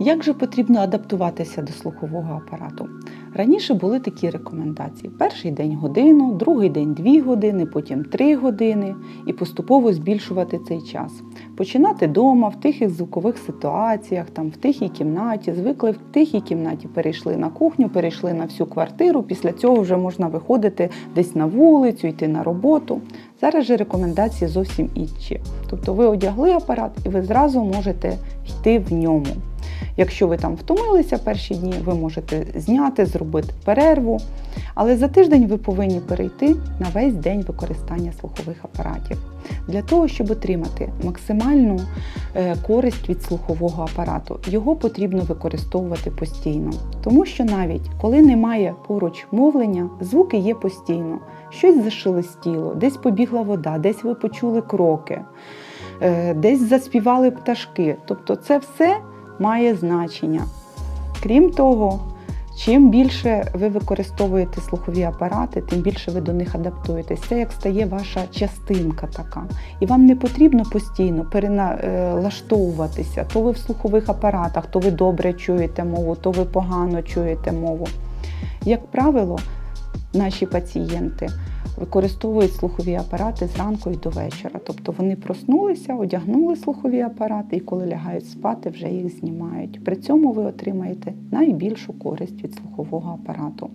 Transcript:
Як же потрібно адаптуватися до слухового апарату? Раніше були такі рекомендації: перший день годину, другий день 2 години, потім 3 години і поступово збільшувати цей час. Починати вдома, в тихих звукових ситуаціях, там в тихій кімнаті, звикли в тихій кімнаті, перейшли на кухню, перейшли на всю квартиру. Після цього вже можна виходити десь на вулицю, йти на роботу. Зараз же рекомендації зовсім інші. Тобто ви одягли апарат і ви зразу можете йти в ньому. Якщо ви там втомилися перші дні, ви можете зняти, зробити перерву. Але за тиждень ви повинні перейти на весь день використання слухових апаратів для того, щоб отримати максимальну е, користь від слухового апарату. Його потрібно використовувати постійно, тому що навіть коли немає поруч мовлення, звуки є постійно. Щось зашелестіло, десь побігла вода, десь ви почули кроки, е, десь заспівали пташки. Тобто, це все має значення. Крім того, чим більше ви використовуєте слухові апарати, тим більше ви до них адаптуєтесь. Це як стає ваша частинка така. І вам не потрібно постійно перелаштовуватися. То ви в слухових апаратах, то ви добре чуєте мову, то ви погано чуєте мову. Як правило, наші пацієнти використовують слухові апарати зранку і до вечора. Тобто вони проснулися, одягнули слухові апарати і коли лягають спати, вже їх знімають. При цьому ви отримаєте найбільшу користь від слухового апарату.